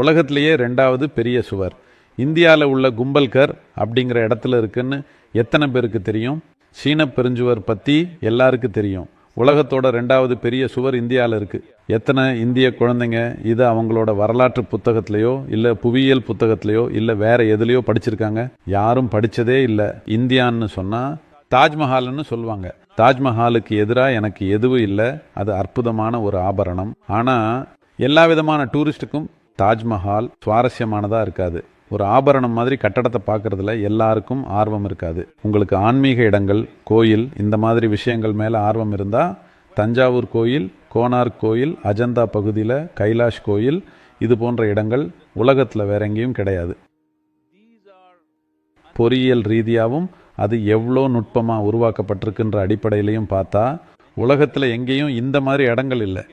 உலகத்திலேயே ரெண்டாவது பெரிய சுவர். இந்தியாவில் உள்ள கும்பல்கர் அப்படிங்கிற இடத்துல இருக்குன்னு எத்தனை பேருக்கு தெரியும்? சீன பெருஞ்சுவர் பற்றி எல்லாருக்கும் தெரியும். உலகத்தோட ரெண்டாவது பெரிய சுவர் இந்தியாவில் இருக்குது எத்தனை இந்திய குழந்தைங்க இதை அவங்களோட வரலாற்று புத்தகத்திலையோ இல்லை புவியியல் புத்தகத்திலையோ இல்லை வேற எதுலையோ படிச்சிருக்காங்க? யாரும் படித்ததே இல்லை. இந்தியான்னு சொன்னால் தாஜ்மஹால்னு சொல்லுவாங்க. தாஜ்மஹாலுக்கு எதிராக எனக்கு எதுவும் இல்லை. அது அற்புதமான ஒரு ஆபரணம். ஆனால் எல்லா விதமான டூரிஸ்ட்டுக்கும் தாஜ்மஹால் சுவாரஸ்யமானதாக இருக்காது. ஒரு ஆபரணம் மாதிரி கட்டடத்தை பார்க்குறதுல எல்லாருக்கும் ஆர்வம் இருக்காது. உங்களுக்கு ஆன்மீக இடங்கள் கோயில் இந்த மாதிரி விஷயங்கள் மேலே ஆர்வம் இருந்தால் தஞ்சாவூர் கோயில் கோனார்க் கோயில் அஜந்தா பகுதியில் கைலாஷ் கோயில் இது போன்ற இடங்கள் உலகத்தில் வேற எங்கேயும் கிடையாது. பொறியியல் ரீதியாகவும் அது எவ்வளோ நுட்பமாக உருவாக்கப்பட்டிருக்குன்ற அடிப்படையிலையும் பார்த்தா உலகத்தில் எங்கேயும் இந்த மாதிரி இடங்கள் இல்லை.